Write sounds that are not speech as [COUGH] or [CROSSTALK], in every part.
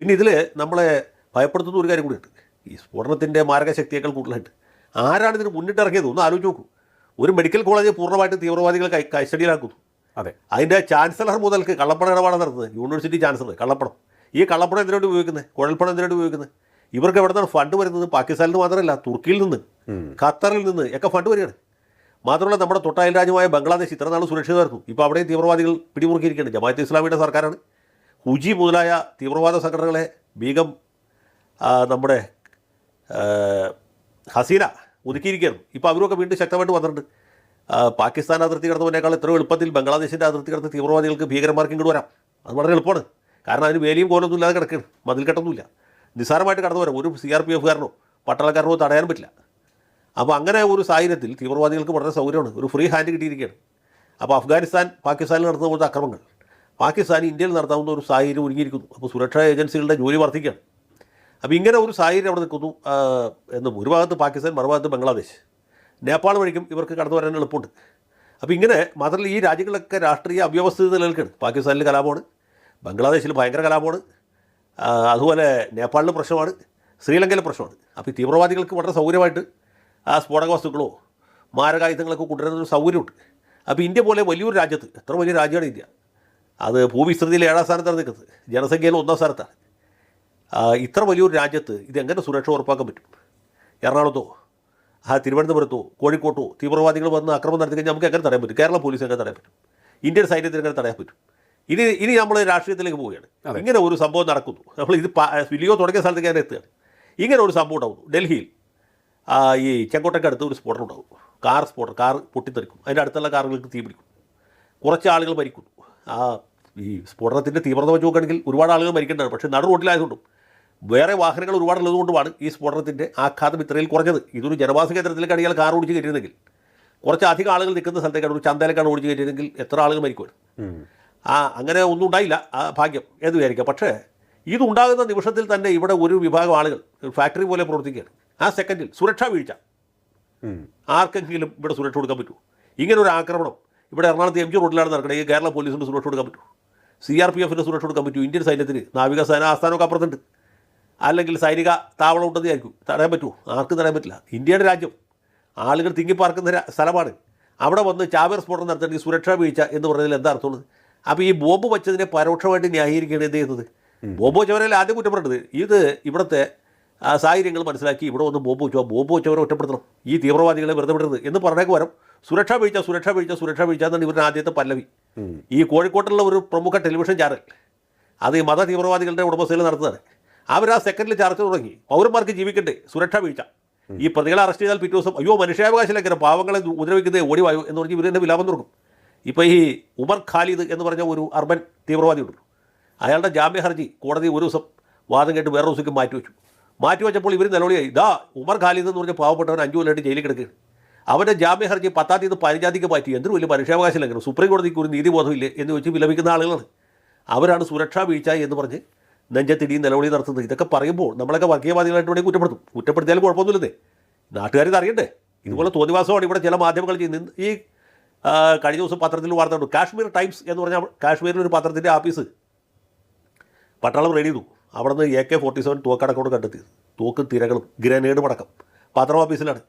പിന്നെ ഇതിൽ നമ്മളെ ഭയപ്പെടുത്തുന്ന ഒരു കാര്യം കൂടിയുണ്ട്. ഈ സ്ഫോടനത്തിന്റെ മാരകശക്തിയേക്കാൾ കൂടുതലായിട്ട്. ആരാണ് ഇതിന് മുന്നിട്ടിറങ്ങിയത്? ഒന്ന് ആലോചിച്ച് നോക്കൂ. ഒരു മെഡിക്കൽ കോളേജ് പൂർണമായിട്ട് തീവ്രവാദികൾ കൈ കസ്റ്റഡിയിലാക്കുന്നു അതെ. അതിന്റെ ചാൻസലർ മുതൽക്ക് കള്ളപ്പണ ഇടപാടാണ് നടത്തുന്നത്. യൂണിവേഴ്സിറ്റി ചാൻസലർ കള്ളപ്പണം. ഈ കള്ളപ്പണം എന്തിനായിട്ട് ഉപയോഗിക്കുന്നത്? കുഴൽപ്പണം എന്തിനായിട്ട് ഉപയോഗിക്കുന്നത്? ഇവർക്ക് എവിടെ നിന്നാണ് ഫണ്ട് വരുന്നത്? പാകിസ്ഥാനിൽ നിന്ന് മാത്രമല്ല തുർക്കിയിൽ നിന്ന് ഖത്തറിൽ നിന്ന് ഒക്കെ ഫണ്ട് വരികയാണ്. മാത്രമല്ല നമ്മുടെ തൊട്ടയൽ രാജ്യമായ ബംഗ്ലാദേശ് ഇത്ര നാൾ സുരക്ഷിതമായിരുന്നു. ഇപ്പോൾ അവിടെയും തീവ്രവാദികൾ പിടിമുറുക്കിയിരിക്കുകയാണ്. ജമാഅത്ത് ഇസ്ലാമിയുടെ സർക്കാരാണ്. ഹുജി മുതലായ തീവ്രവാദ സംഘടനകളെ ബീഗം നമ്മുടെ ഹസീന ഒതുക്കിയിരിക്കുകയാണ് ഇപ്പോൾ അവരൊക്കെ വീണ്ടും ശക്തമായിട്ട് വന്നിട്ടുണ്ട്. പാകിസ്ഥാൻ അതിർത്തി കടന്നതിനേക്കാൾ എത്രയോ എളുപ്പത്തിൽ ബംഗ്ലാദേശിന്റെ അതിർത്തി കടന്ന് തീവ്രവാദികൾക്ക് ഭീകരന്മാർക്ക് ഇങ്ങോട്ട് വരാം. അത് വളരെ എളുപ്പമാണ്. കാരണം അതിന് വേലിയും കോലൊന്നും ഇല്ലാതെ കിടക്കുകയാണ്. മതിൽക്കെട്ടൊന്നുമില്ല നിസ്സാരമായിട്ട് കടന്നു വരാം. ഒരു സി ആർ പി എഫുകാരനോ പട്ടാളക്കാരനോ തടയാൻ പറ്റില്ല. അപ്പോൾ അങ്ങനെ ഒരു സാഹചര്യത്തിൽ തീവ്രവാദികൾക്ക് വളരെ സൗകര്യമാണ്. ഒരു ഫ്രീ ഹാൻഡ് കിട്ടിയിരിക്കുകയാണ്. അപ്പോൾ അഫ്ഗാനിസ്ഥാൻ പാകിസ്ഥാനിൽ നടത്തുന്ന പോലത്തെ അക്രമങ്ങൾ പാകിസ്ഥാൻ ഇന്ത്യയിൽ നടത്താവുന്ന ഒരു സാഹചര്യം ഒരുങ്ങിയിരിക്കുന്നു. അപ്പോൾ സുരക്ഷാ ഏജൻസികളുടെ ജോലി വർദ്ധിക്കുകയാണ്. അപ്പോൾ ഇങ്ങനെ ഒരു സാഹചര്യം അവിടെ നിൽക്കുന്നു. എന്ന് ഒരു ഭാഗത്ത് പാകിസ്ഥാൻ മറുഭാഗത്ത് ബംഗ്ലാദേശ്. നേപ്പാൾ വഴിക്കും ഇവർക്ക് കടന്നു വരാൻ എളുപ്പമുണ്ട്. അപ്പോൾ ഇങ്ങനെ മാത്രമല്ല ഈ രാജ്യങ്ങളൊക്കെ രാഷ്ട്രീയ അവ്യവസ്ഥിത നിലനിൽക്കുകയാണ്. പാകിസ്ഥാനിൽ കലാപമാണ്. ബംഗ്ലാദേശിൽ ഭയങ്കര കലാപമാണ്. അതുപോലെ നേപ്പാളിൽ പ്രശ്നമാണ്. ശ്രീലങ്കയിലെ പ്രശ്നമാണ്. അപ്പോൾ ഈ തീവ്രവാദികൾക്ക് വളരെ സൗകര്യമായിട്ട് ആ സ്ഫോടക വസ്തുക്കളോ മാരകായുധങ്ങളൊക്കെ കൊണ്ടുവരുന്ന ഒരു സൗകര്യമുണ്ട്. അപ്പോൾ ഇന്ത്യ പോലെ വലിയൊരു രാജ്യത്ത് എത്ര വലിയ രാജ്യമാണ് ഇന്ത്യ? അത് ഭൂവിസ്തൃതിയിൽ ഏഴാം സ്ഥാനത്താണ് നിൽക്കുന്നത്. ജനസംഖ്യയിൽ ഒന്നാം സ്ഥാനത്താണ്. ഇത്ര വലിയൊരു രാജ്യത്ത് ഇതെങ്ങനെ സുരക്ഷ ഉറപ്പാക്കാൻ പറ്റും? എറണാകുളത്തോ ആ തിരുവനന്തപുരത്തോ കോഴിക്കോട്ടോ തീവ്രവാദികൾ വന്ന് അക്രമം നടത്തി കഴിഞ്ഞാൽ നമുക്ക് എങ്ങനെ തടയാൻ പറ്റും? കേരള പോലീസ് എങ്ങനെ തടയാൻ പറ്റും? ഇന്ത്യൻ സൈന്യത്തിന് എങ്ങനെ തടയാൻ പറ്റും? ഇനി ഇനി നമ്മൾ രാഷ്ട്രീയത്തിലേക്ക് പോവുകയാണ്. ഇങ്ങനെ ഒരു സംഭവം നടക്കുന്നു. നമ്മൾ ഇത് വിലിയോ തുടങ്ങിയ സ്ഥലത്തേക്ക് ഞാൻ എത്തുകയാണ്. ഇങ്ങനെ ഒരു സംഭവം ഉണ്ടാവും ഡൽഹിയിൽ ഈ ചെങ്കോട്ടയ്ക്ക് അടുത്ത് ഒരു സ്ഫോടനം ഉണ്ടാവും കാർ സ്ഫോടനം കാർ പൊട്ടിത്തെറിക്കും. അതിന്റെ അടുത്തുള്ള കാറുകൾക്ക് തീ പിടിക്കും കുറച്ച് ആളുകൾ മരിക്കുന്നു. ആ ഈ സ്ഫോടനത്തിന്റെ തീവ്രത വെച്ച് നോക്കുകയാണെങ്കിൽ ഒരുപാട് ആളുകൾ മരിക്കേണ്ടതാണ്. പക്ഷേ നടു റോട്ടിലായതുകൊണ്ടും വേറെ വാഹനങ്ങൾ ഒരുപാട് ഉള്ളതുകൊണ്ടുമാണ് ഈ സ്ഫോടനത്തിന്റെ ആഘാതം ഇത്രയിൽ കുറഞ്ഞത്. ഇതൊരു ജനവാസ കേന്ദ്രത്തിലേക്കാണ് ഇയാൾ കാർ ഓടിച്ച് കയറ്റിയിരുന്നെങ്കിൽ. കുറച്ചധികം ആളുകൾ നിൽക്കുന്ന സ്ഥലത്തേക്കാണ് ഒരു ചന്തയിലേക്കാണ് ഓടിച്ച് കയറ്റിയതെങ്കിൽ എത്ര ആളുകൾ മരിക്കുമായിരുന്നു. ആ അങ്ങനെ ഒന്നും ഉണ്ടായില്ല ആ ഭാഗ്യം എന്ന് വിചാരിക്കാം പക്ഷേ ഇതുണ്ടാകുന്ന നിമിഷത്തിൽ തന്നെ ഇവിടെ ഒരു വിഭാഗം ആളുകൾ ഫാക്ടറി പോലെ പ്രവർത്തിക്കുകയാണ്. ആ സെക്കൻഡിൽ സുരക്ഷാ വീഴ്ച. ആർക്കെങ്കിലും ഇവിടെ സുരക്ഷ കൊടുക്കാൻ പറ്റുമോ? ഇങ്ങനെ ഒരു ആക്രമണം ഇവിടെ എറണാകുളത്ത് എം ജി റോഡിലാണ് നടക്കുന്നത് ഈ കേരള പോലീസിന് സുരക്ഷ കൊടുക്കാൻ പറ്റും സി ആർ പി എഫിന് സുരക്ഷ കൊടുക്കാൻ പറ്റും ഇന്ത്യൻ സൈന്യത്തിന്? നാവികസേന ആസ്ഥാനമൊക്കെ അപ്പുറത്തുണ്ട്. അല്ലെങ്കിൽ സൈനിക താവളം ഉണ്ടെന്ന് ആയിരിക്കും തടയാൻ പറ്റുമോ? ആർക്കും തടയാൻ പറ്റില്ല. ഇന്ത്യയുടെ രാജ്യം. ആളുകൾ തിങ്ങിപ്പാർക്കുന്ന സ്ഥലമാണ്. അവിടെ വന്ന് ചാവേർ സ്ഫോടനം നടത്തേണ്ട സുരക്ഷാ വീഴ്ച എന്ന് പറഞ്ഞതിൽ എന്താ അർത്ഥമുള്ളത് അപ്പോൾ ഈ ബോംബ് വച്ചതിനെ പരോക്ഷമായിട്ട് ന്യായീകരിക്കുകയാണ് എന്ത് ചെയ്യുന്നത്? ബോംബ് വെച്ചവരല്ല ആദ്യം കുറ്റപ്പെടുന്നത്? ഇത് ഇവിടുത്തെ സാഹചര്യങ്ങൾ മനസ്സിലാക്കി ഇവിടെ വന്ന് ബോംബ് വെച്ചോ. ബോംബ് വെച്ചവരെ ഒറ്റപ്പെടുത്തണം. ഈ തീവ്രവാദികളെ വെറുതെ വിടരുത് എന്ന് പറഞ്ഞേക്ക് വരും സുരക്ഷാ വീഴ്ച സുരക്ഷാ വീഴ്ച സുരക്ഷാ വീഴ്ച എന്നാണ് ഇവരുടെ ആദ്യത്തെ പല്ലവി. ഈ കോഴിക്കോട്ടുള്ള ഒരു പ്രമുഖ ടെലിവിഷൻ ചാനൽ അത് ഈ മത തീവ്രവാദികളുടെ ഉടമസ്ഥയിൽ നടത്തുന്നത് അവർ ആ സെക്കൻഡിൽ ചർച്ച തുടങ്ങി. പൗരന്മാർക്ക് ജീവിക്കണ്ടേ? സുരക്ഷാ വീഴ്ച. ഈ പ്രതികളെ അറസ്റ്റ് ചെയ്താൽ പിറ്റേ ദിവസം അയ്യോ മനുഷ്യാവകാശ ലംഘനം പാവങ്ങളെ ഉപദ്രവിക്കുന്നത് ഓടി വായു എന്ന് പറഞ്ഞ് ഇവർ തന്നെ വിലാപം തുടങ്ങും. ഇപ്പോൾ ഈ ഉമർ ഖാലിദ് എന്ന് പറഞ്ഞ ഒരു അർബൻ തീവ്രവാദി ഉണ്ട് അയാളുടെ ജാമ്യ ഹർജി കോടതി ഒരു ദിവസം വാദം കേട്ട് വേറെ ദിവസത്തേക്ക് മാറ്റി വെച്ചപ്പോൾ ഇവർ നിലവിളിയായി. ഇതാ ഉമർ ഖാലിദ് എന്ന് പറഞ്ഞ പാവപ്പെട്ടവൻ അഞ്ചു കൊല്ലമായിട്ട് ജയിലിൽ കിടക്കുകയാണ്. അവന്റെ ജാമ്യ ഹർജി പത്താം തീയതി പതിനഞ്ചാം പറ്റി എന്തൊരു വലിയ മനുഷ്യാവകാശം ലംഘനം സുപ്രീം കോടതിക്ക് ഒരു നീതിബോധമില്ലേ എന്ന് വെച്ച് വിലപിക്കുന്ന ആളുകളാണ്. അവരാണ് സുരക്ഷാ വീഴ്ച എന്ന് പറഞ്ഞ് നെഞ്ചത്തിടിയും നിലവിളി നടത്തുന്നത്. ഇതൊക്കെ പറയുമ്പോൾ നമ്മളൊക്കെ വർഗീയവാദികളായിട്ട് വേണമെങ്കിൽ കുറ്റപ്പെടുത്തും. കുറ്റപ്പെടുത്തിയാലും നാട്ടുകാർ ഇത് അറിയണ്ടേ? ഇതുപോലെ തോന്നിവാസമാണ് ഇവിടെ ചില മാധ്യമങ്ങൾ ചെയ്യുന്നത്. ഈ കഴിഞ്ഞ ദിവസം പത്രത്തിൽ വാർത്ത ഉണ്ട്. കാശ്മീർ ടൈംസ് എന്ന് പറഞ്ഞാൽ കാശ്മീരിൽ ഒരു പത്രത്തിന്റെ ആഫീസ് പട്ടാളം റെഡി ചെയ്തു. അവിടെ നിന്ന് എ കെ ഫോർട്ടി സെവൻ തോക്കടക്കോട് കണ്ടെത്തിയത്. തോക്കും തിരകളും ഗ്രനേഡും അടക്കം. പത്രം ഓഫീസിലാണ്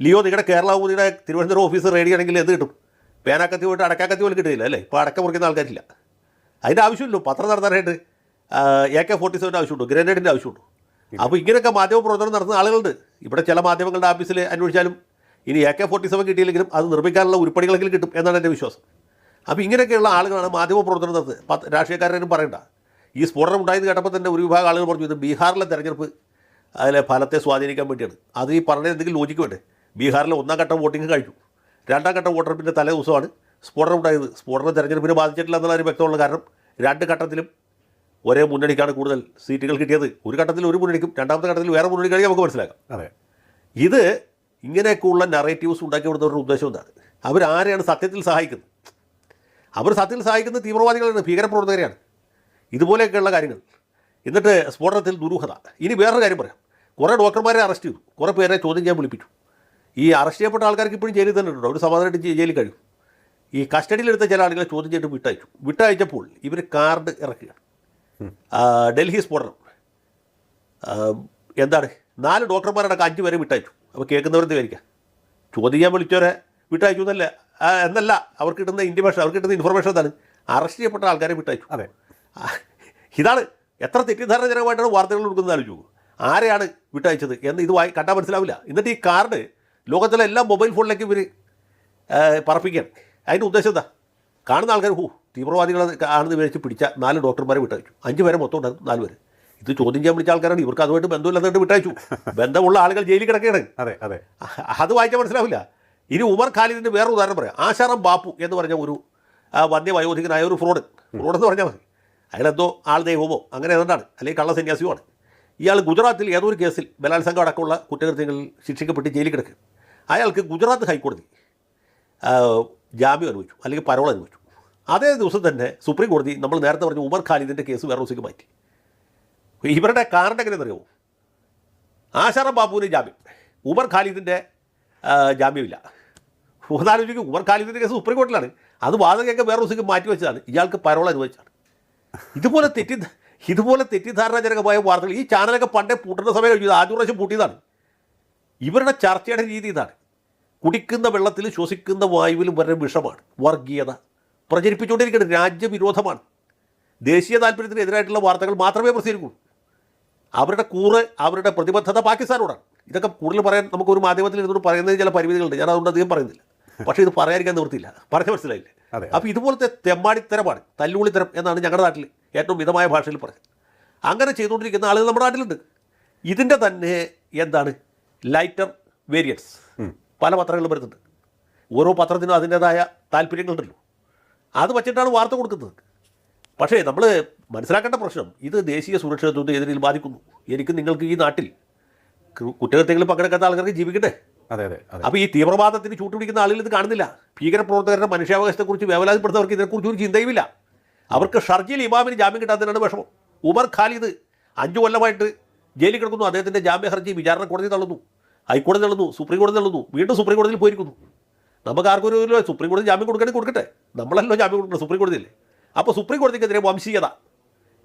ലിയോ നിങ്ങളുടെ കേരള ഊതിയുടെ തിരുവനന്തപുരം ഓഫീസ് റെഡി ആണെങ്കിൽ എന്ത് കിട്ടും? പേനാക്കത്തി പോയിട്ട് അടക്കാക്കത്തി പോലും കിട്ടിയില്ല അല്ലേ? ഇപ്പോൾ അടക്ക മുറിക്കുന്ന ആൾക്കാരില്ല. അതിന്റെ ആവശ്യമില്ലല്ലോ പത്രം നടത്താനായിട്ട്. എ കെ ഫോർട്ടി സെവന്റെ ആവശ്യമുണ്ടോ ഗ്രനേഡിന്റെ ആവശ്യമുണ്ടോ. അപ്പോൾ ഇങ്ങനെയൊക്കെ മാധ്യമ പ്രവർത്തനം നടത്തുന്ന ആളുകളുണ്ട്. ഇവിടെ ചില മാധ്യമങ്ങളുടെ ഓഫീസിൽ അന്വേഷിച്ചാലും ഇനി എ കെ ഫോർട്ടി സെവൻ കിട്ടിയില്ലെങ്കിലും അത് നിർമ്മിക്കാനുള്ള ഉരുപ്പടികളെങ്കിലും കിട്ടും എന്നാണ് എന്റെ വിശ്വാസം. അപ്പോൾ ഇങ്ങനെയൊക്കെയുള്ള ആളുകളാണ് മാധ്യമ പ്രവർത്തനം നടത്തുന്നത്. പത്ത് രാഷ്ട്രീയക്കാരും പറയണ്ട. ഈ സ്ഫോടനം ഉണ്ടായെന്ന് കേട്ടപ്പോൾ തന്നെ ഒരു വിഭാഗം ആളുകൾ പറഞ്ഞു ഇത് ബീഹാറിലെ തെരഞ്ഞെടുപ്പ് അതിലെ ഫലത്തെ സ്വാധീനിക്കാൻ വേണ്ടിയാണ്. അത് ഈ പറഞ്ഞ എന്തെങ്കിലും ലോജിക്ക് വേണ്ടേ? ബീഹാറിലെ ഒന്നാം ഘട്ടം വോട്ടിംഗ് കഴിഞ്ഞു. രണ്ടാം ഘട്ടം വോട്ടെടുപ്പിന്റെ തലേ ദിവസമാണ് സ്ഫോടനം ഉണ്ടായത്. സ്ഫോടനം തെരഞ്ഞെടുപ്പിനെ ബാധിച്ചിട്ടില്ല എന്നുള്ള ഒരു വ്യക്തമുള്ള കാരണം രണ്ട് ഘട്ടത്തിലും ഒരേ മുന്നണിക്കാണ് കൂടുതൽ സീറ്റുകൾ കിട്ടിയത്. ഒരു ഘട്ടത്തിൽ ഒരു മുന്നണിക്കും രണ്ടാമത്തെ ഘട്ടത്തിൽ വേറെ മുന്നണിക്കാണെങ്കിൽ നമുക്ക് മനസ്സിലാക്കാം. അതെ. ഇത് ഇങ്ങനെയൊക്കെയുള്ള നറേറ്റീവ്സ് ഉണ്ടാക്കി കൊടുത്തവരുടെ ഉദ്ദേശം എന്താണ്? അവരാരെയാണ് സത്യത്തിൽ സഹായിക്കുന്നത്? അവർ സത്യത്തിൽ സഹായിക്കുന്നത് തീവ്രവാദികളാണ് ഭീകരപ്രവർത്തകരെയാണ്. ഇതുപോലെയൊക്കെയുള്ള കാര്യങ്ങൾ. എന്നിട്ട് സ്ഫോടനത്തിൽ ദുരൂഹത. ഇനി വേറൊരു കാര്യം പറയാം. കുറേ ഡോക്ടർമാരെ അറസ്റ്റ് ചെയ്തു. കുറേ പേരെ ചോദ്യം ചെയ്യാൻ വിളിപ്പിച്ചു. ഈ അറസ്റ്റ് ചെയ്യപ്പെട്ട ആൾക്കാർക്ക് ഇപ്പോഴും ജയിലിൽ തന്നെ ഉണ്ടോ? അവർ സമാധാനമായിട്ട് ജയിലിൽ കഴിയും. ഈ കസ്റ്റഡിയിലെടുത്ത ചില ആളുകളെ ചോദ്യം ചെയ്തിട്ട് വിട്ടയച്ചു. വിട്ടയച്ചപ്പോൾ ഇവർ കാർഡ് ഇറക്കുക ഡൽഹി സ്ഫോടനം. എന്താണ്? നാല് ഡോക്ടർമാരടക്കം അഞ്ച് പേരെ വിട്ടയച്ചു. അപ്പോൾ കേൾക്കുന്നവരെന്ത് വിചാരിക്കാം ചോദ്യം ചെയ്യാൻ വിളിച്ചവരെ വിട്ടയച്ചു എന്നല്ല. എന്നല്ല. അവർക്ക് കിട്ടുന്ന ഇൻഫർമേഷൻ അവർക്ക് കിട്ടുന്ന ഇൻഫർമേഷൻ എന്താണ്? അറസ്റ്റ് ചെയ്യപ്പെട്ട ആൾക്കാരെ വിട്ടയച്ചു. അതെ. ഇതാണ് എത്ര തെറ്റിദ്ധാരണജനകമായിട്ടാണ് വാർത്തകൾ കൊടുക്കുന്നത് ആലോചിച്ചു ആരെയാണ് വിട്ടയച്ചത് എന്ന് ഇത് വായി കണ്ടാൽ മനസ്സിലാവില്ല. എന്നിട്ട് ഈ കാർഡ് ലോകത്തിലെ എല്ലാ മൊബൈൽ ഫോണിലേക്ക് ഇവർ പറപ്പിക്കുകയാണ്. അതിന്റെ ഉദ്ദേശം എന്താ? കാണുന്ന ആൾക്കാർ ഹൂ തീവ്രവാദികളെ ആണെന്ന് വിചാരിച്ച് പിടിച്ച നാല് ഡോക്ടർമാരെ വിട്ടയച്ചു. അഞ്ച് പേരെ മൊത്തം ഉണ്ടായിരുന്നു നാല് പേര്. ഇത് ചോദ്യം ചെയ്യാൻ വിളിച്ച ആൾക്കാരാണ്. ഇവർക്ക് അതുമായിട്ട് ബന്ധമില്ലാത്തതുകൊണ്ട് വിട്ടയച്ചു. [LAUGHS] ബന്ധമുള്ള ആളുകൾ ജയിലിൽ കിടക്കുകയാണ്. അതെ അതെ. അത് വായിച്ചാൽ മനസ്സിലാവില്ല. ഇനി ഉമർ ഖാലിദിന്റെ വേറെ ഉദാഹരണം പറയാം. ആശാറാം ബാപ്പു എന്ന് പറഞ്ഞ ഒരു വന്യവയോധികനായ ഒരു ഫ്രോഡ്. ഫ്രോഡ് എന്ന് പറഞ്ഞാൽ മതി. അയാളെന്തോ ആൾ ദൈവമോ അങ്ങനെ ഏതാണ്ടാണ്. അല്ലെങ്കിൽ കള്ള സന്യാസിയുമാണ്. ഇയാൾ ഗുജറാത്തിൽ ഏതോ ഒരു കേസിൽ ബലാത്സംഗം അടക്കമുള്ള കുറ്റകൃത്യങ്ങളിൽ ശിക്ഷിക്കപ്പെട്ട് ജയിലിൽ കിടക്കുക അയാൾക്ക് ഗുജറാത്ത് ഹൈക്കോടതി ജാമ്യം അനുവദിച്ചു അല്ലെങ്കിൽ പരോൾ അനുവദിച്ചു. അതേ ദിവസം തന്നെ സുപ്രീം കോടതി നമ്മൾ നേരത്തെ പറഞ്ഞു ഉമർ ഖാലിദിന്റെ കേസ് വേറെ ദിവസത്തേക്ക് മാറ്റി. ഇവരുടെ കാരണം എങ്ങനെയെന്ന് അറിയാമോ ആശാറം ബാബുവിന് ജാമ്യം. ഉമർ ഖാലിദിന്റെ ജാമ്യമില്ല. ഒന്നാലോചിക്കും ഉമർ ഖാലിദിന്റെ കേസ് സുപ്രീം കോടതിയിലാണ്. അത് വാദകയൊക്കെ വേറെ ദിവസം മാറ്റി വെച്ചതാണ്. ഇയാൾക്ക് പരോൾ അനുവദിച്ചാണ്. ഇതുപോലെ തെറ്റി ഇതുപോലെ തെറ്റിദ്ധാരണാജനകമായ വാർത്തകൾ ഈ ചാനലൊക്കെ പണ്ടേ പൂട്ടുന്ന സമയം കഴിഞ്ഞു. ആദ്യ പ്രാവശ്യം പൂട്ടിയതാണ്. ഇവരുടെ ചർച്ചയുടെ രീതി ഇതാണ്. കുടിക്കുന്ന വെള്ളത്തിൽ ശ്വസിക്കുന്ന വായുവിലും വരെ വിഷമാണ്. വർഗീയത. പ്രചരിപ്പിച്ചുകൊണ്ടിരിക്കുന്നത് രാജ്യവിരോധമാണ്. ദേശീയ താല്പര്യത്തിന് എതിരായിട്ടുള്ള വാർത്തകൾ മാത്രമേ പ്രസിദ്ധീകരിക്കൂ. അവരുടെ കൂറ് അവരുടെ പ്രതിബദ്ധത പാകിസ്ഥാനോടാണ്. ഇതൊക്കെ കൂടുതൽ പറയാൻ നമുക്കൊരു മാധ്യമത്തിൽ ഇരുന്നുകൊണ്ട് പറയുന്നതിന് ചില പരിമിതികളുണ്ട്. ഞാൻ അതുകൊണ്ട് അധികം പറയുന്നില്ല. പക്ഷേ ഇത് പറയാതിരിക്കാൻ നിവൃത്തിയില്ല. പറഞ്ഞ മനസ്സിലായില്ല? അപ്പോൾ ഇതുപോലത്തെ തെമ്മാടിത്തരമാണ് തല്ലുള്ളിത്തരം എന്നാണ് ഞങ്ങളുടെ നാട്ടിൽ ഏറ്റവും മിതമായ ഭാഷയിൽ പറഞ്ഞത് അങ്ങനെ ചെയ്തുകൊണ്ടിരിക്കുന്ന ആളുകൾ നമ്മുടെ നാട്ടിലുണ്ട്. ഇതിന്റെ തന്നെ എന്താണ് ലൈറ്റർ വേരിയൻസ്. പല പത്രങ്ങളും വരുന്നുണ്ട്. ഓരോ പത്രത്തിനും അതിന്റേതായ താല്പര്യങ്ങളുണ്ടല്ലോ. അത് വച്ചിട്ടാണ് വാർത്ത കൊടുക്കുന്നത്. പക്ഷേ നമ്മൾ മനസ്സിലാക്കേണ്ട പ്രശ്നം ഇത് ദേശീയ സുരക്ഷിതത്വത്തെ എതിരിൽ ബാധിക്കുന്നു. എനിക്ക് നിങ്ങൾക്ക് ഈ നാട്ടിൽ കുറ്റകൃത്യങ്ങളിൽ പങ്കെടുക്കാത്ത ആൾക്കാർക്ക് ജീവിക്കട്ടെ? അതെ അതെ അതെ. അപ്പോൾ ഈ തീവ്രവാദത്തിന് ചൂട്ടുപിടിക്കുന്ന ആളുകൾ ഇത് കാണുന്നില്ല. ഭീകരപ്രവർത്തകരുടെ മനുഷ്യാവകാശത്തെക്കുറിച്ച് വേവലാതിപ്പെടുന്നവർക്ക് ഇതിനെക്കുറിച്ച് ഒരു ചിന്തയുമില്ല. അവർക്ക് ഷർജിൽ ഇമാമിന് ജാമ്യം കിട്ടാത്തതിനാണ് വിഷമം. ഉമർ ഖാലിദ് അഞ്ചു കൊല്ലമായിട്ട് ജയിലിൽ കിടക്കുന്നു. അദ്ദേഹത്തിന്റെ ജാമ്യ ഹർജി വിചാരണ കോടതി തള്ളുന്നു. ഹൈക്കോടതി തള്ളുന്നു സുപ്രീം കോടതി തള്ളുന്നു വീണ്ടും സുപ്രീം കോടതിയിൽ പോയിരിക്കുന്നു. നമുക്ക് ആർക്കും ഒരു സുപ്രീം കോടതി ജാമ്യം കൊടുക്കണമെങ്കിൽ കൊടുക്കട്ടെ? നമ്മളല്ലോ ജാമ്യം കൊടുക്കണം സുപ്രീം കോടതിയല്ലേ അപ്പോൾ സുപ്രീം കോടതിക്കെതിരെ വംശീയത.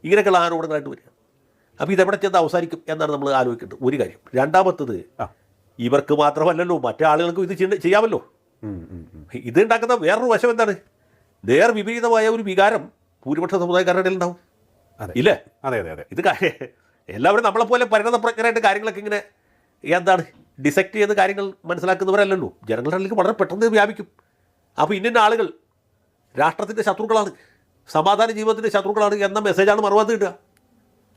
ഇങ്ങനെയൊക്കെയുള്ള ആരോപണങ്ങളായിട്ട് വരിക. അപ്പോൾ ഇതെവിടെ ചെന്ന് അവസാനിക്കും എന്നാണ് നമ്മൾ ആലോചിക്കേണ്ടത്. ഒരു കാര്യം രണ്ടാമത്തത് ഇവർക്ക് മാത്രമല്ലല്ലോ മറ്റേ ആളുകൾക്കും ഇത് ചെയ്യ- ചെയ്യാമല്ലോ. ഇത് ഉണ്ടാക്കുന്ന വേറൊരു വശം എന്താണ്? നേർ വിപരീതമായ ഒരു വികാരം ഭൂരിപക്ഷ സമുദായക്കാരുടെ ഇടയിൽ ഉണ്ടാവും. അതെ. ഇല്ലേ? അതെ അതെ അതെ. ഇത് [LAUGHS] എല്ലാവരും നമ്മളെപ്പോലെ പരിണതപ്രജ്ഞരായിട്ട് കാര്യങ്ങളൊക്കെ ഇങ്ങനെ എന്താണ്? ഡിസെക്ട് ചെയ്ത് കാര്യങ്ങൾ മനസ്സിലാക്കുന്നവരല്ലല്ലോ. ജനങ്ങളുടെ ഇടയിലേക്ക് വളരെ പെട്ടെന്ന് വ്യാപിക്കും. അപ്പോൾ ഇന്ന ആളുകൾ രാഷ്ട്രത്തിന്റെ ശത്രുക്കളാണ്. സമാധാന ജീവിതത്തിന്റെ ശത്രുക്കളാണ് എന്ന മെസ്സേജാണ് മറുപടി കിട്ടുക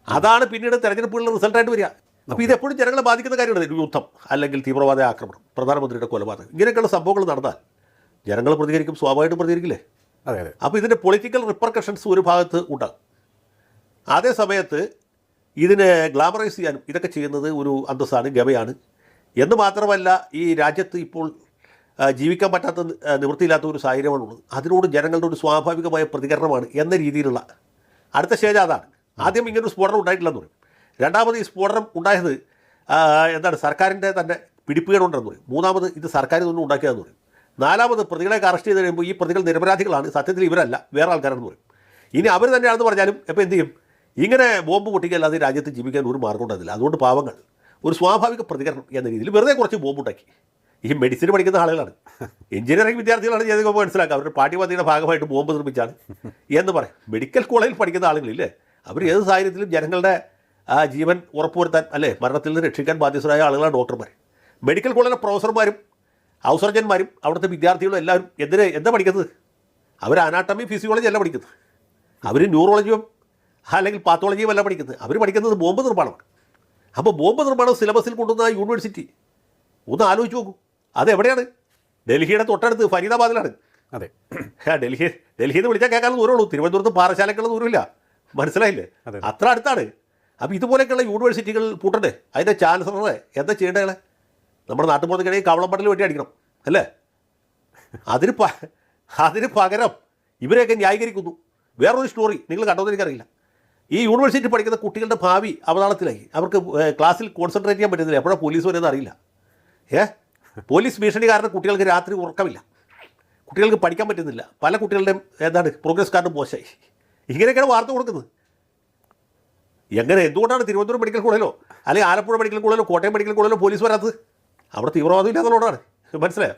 അതാണ് പിന്നീട് തെരഞ്ഞെടുപ്പുകളുടെ റിസൾട്ടായിട്ട് വരിക. അപ്പോൾ ഇതെപ്പോഴും ജനങ്ങളെ ബാധിക്കുന്ന കാര്യമാണ്. യുദ്ധം അല്ലെങ്കിൽ തീവ്രവാദ ആക്രമണം പ്രധാനമന്ത്രിയുടെ കൊലപാതകം. ഇങ്ങനെയൊക്കെയുള്ള സംഭവങ്ങൾ നടന്നാൽ ജനങ്ങൾ പ്രതികരിക്കും സ്വാഭാവികമായിട്ടും പ്രതികരിക്കില്ലേ? അതെ അതെ. അപ്പോൾ ഇതിന്റെ പൊളിറ്റിക്കൽ റിപ്പർക്കഷൻസ് ഒരു ഭാഗത്ത് ഉണ്ടാകും. അതേ സമയത്ത് ഇതിനെ ഗ്ലാമറൈസ് ചെയ്യാനും ഇതൊക്കെ ചെയ്യുന്നത് ഒരു അന്തസ്സാണ് ഗമയാണ് എന്ന് മാത്രമല്ല ഈ രാജ്യത്ത് ഇപ്പോൾ ജീവിക്കാൻ പറ്റാത്ത നിവൃത്തിയില്ലാത്ത ഒരു സാഹചര്യമാണുള്ളത് അതിനോട് ജനങ്ങളുടെ ഒരു സ്വാഭാവികമായ പ്രതികരണമാണ് എന്ന രീതിയിലുള്ള അടുത്ത സ്റ്റേജ് അതാണ്. ആദ്യം ഇങ്ങനൊരു സ്ഫോടനം ഉണ്ടായിട്ടില്ലെന്ന് പറയും. രണ്ടാമത് ഈ സ്ഫോടനം ഉണ്ടായത് എന്താണ് സർക്കാരിന്റെ തന്നെ പിടിപ്പുകേടുണ്ടെന്ന് പറയും. മൂന്നാമത് ഇത് സർക്കാർ ഇതൊന്നും ഉണ്ടാക്കിയതെന്ന് പറയും. നാലാമത് പ്രതികളെ അറസ്റ്റ് ചെയ്ത് കഴിയുമ്പോൾ ഈ പ്രതികൾ നിരപരാധികളാണ് സത്യത്തിൽ ഇവരല്ല വേറെ ആൾക്കാരെന്ന് പറയും. ഇനി അവർ തന്നെയാണെന്ന് പറഞ്ഞാലും ഇപ്പോൾ എന്ത് ചെയ്യും? ഇങ്ങനെ ബോംബ് പൊട്ടിക്കല്ലാതെ രാജ്യത്ത് ജീവിക്കാൻ ഒരു മാർഗം ഉണ്ടാകില്ല അതുകൊണ്ട് പാവങ്ങൾ. ഒരു സ്വാഭാവിക പ്രതികരണം എന്ന രീതിയിൽ വെറുതെ കുറച്ച് ബോംബുണ്ടാക്കി. ഈ മെഡിസിൻ പഠിക്കുന്ന ആളുകളാണ്. എഞ്ചിനീയറിംഗ് വിദ്യാർത്ഥികളാണ് ചെയ്ത് മനസ്സിലാക്കുക. അവരുടെ പാഠ്യപദ്ധതിയുടെ ഭാഗമായിട്ട് ബോംബ് നിർമ്മിച്ചാണ്. എന്ന് പറയും. മെഡിക്കൽ കോളേജിൽ പഠിക്കുന്ന ആളുകളില്ലേ അവർ ഏത് സാഹചര്യത്തിലും ജനങ്ങളുടെ ആ ജീവൻ ഉറപ്പുവരുത്താൻ അല്ലേ മരണത്തിൽ നിന്ന് രക്ഷിക്കാൻ ബാധ്യസ്ഥരായ ആളുകളാണ് ഡോക്ടർമാർ മെഡിക്കൽ കോളേജിലെ പ്രൊഫസർമാരും ഔസർജന്മാരും അവിടുത്തെ വിദ്യാർത്ഥികളും എല്ലാവരും എന്തിനെ എന്താ പഠിക്കുന്നത്? അവർ അനാട്ടമി ഫിസിയോളജി അല്ല പഠിക്കുന്നത്. അവർ ന്യൂറോളജിയും അല്ലെങ്കിൽ പാത്തോളജിയും അല്ല പഠിക്കുന്നത്. അവർ പഠിക്കുന്നത് ബോംബ് നിർമ്മാണമാണ്. അപ്പോൾ ബോംബ് നിർമ്മാണം സിലബസിൽ കൊണ്ടുവന്ന യൂണിവേഴ്സിറ്റി. ഒന്ന് ആലോചിച്ച് നോക്കൂ. അതെവിടെയാണ് ഡൽഹിയുടെ തൊട്ടടുത്ത് ഫരീദാബാദിലാണ്. അതെ. ഡൽഹി ഡൽഹിയിൽ നിന്ന് വിളിച്ചാൽ കേൾക്കാൻ ദൂരമുള്ളൂ. തിരുവനന്തപുരത്ത് പാറശാലക്കുള്ള ദൂരമില്ല. മനസ്സിലായില്ലേ? അതെ. അത്ര അടുത്താണ് അപ്പോൾ ഇതുപോലെയൊക്കെയുള്ള യൂണിവേഴ്സിറ്റികൾ പൂട്ടണ്ടേ. അതിന്റെ ചാൻസലറെ എന്താ ചെയ്യേണ്ടത് നമ്മുടെ നാട്ടുമ്പുറത്തേക്കിടയിൽ കവളമ്പടൽ വെട്ടി അടിക്കണം അല്ലേ? അതിന് പ അതിന് പകരം ഇവരെയൊക്കെ ന്യായീകരിക്കുന്നു. വേറൊരു സ്റ്റോറി നിങ്ങൾ കണ്ടോന്ന് എനിക്കറിയില്ല. ഈ യൂണിവേഴ്സിറ്റി പഠിക്കുന്ന കുട്ടികളുടെ ഭാവി അവതാളത്തിലായി. അവർക്ക് ക്ലാസ്സിൽ കോൺസെൻട്രേറ്റ് ചെയ്യാൻ പറ്റുന്നില്ല. എപ്പോഴാണ് പോലീസ് വരുന്നത് അറിയില്ല. ഏ? പോലീസ് ഭീഷണി കാരണം കുട്ടികൾക്ക് രാത്രി ഉറക്കമില്ല. കുട്ടികൾക്ക് പഠിക്കാൻ പറ്റുന്നില്ല. പല കുട്ടികളുടെയും എന്താണ് പ്രോഗ്രസ് കാർഡ് മോശമായി. ഇങ്ങനെയൊക്കെയാണ് വാർത്ത കൊടുക്കുന്നത്. എങ്ങനെ എന്തുകൊണ്ടാണ് തിരുവനന്തപുരം മെഡിക്കൽ കോളേജിലോ അല്ലെങ്കിൽ ആലപ്പുഴ മെഡിക്കൽ കോളേജിലോ കോട്ടയം മെഡിക്കൽ കോളേജിലോ പോലീസ് വരാത്തത്? അവിടെ തീവ്രവാദം ഇല്ലാത്തതുകൊണ്ടാണ് മനസ്സിലായോ?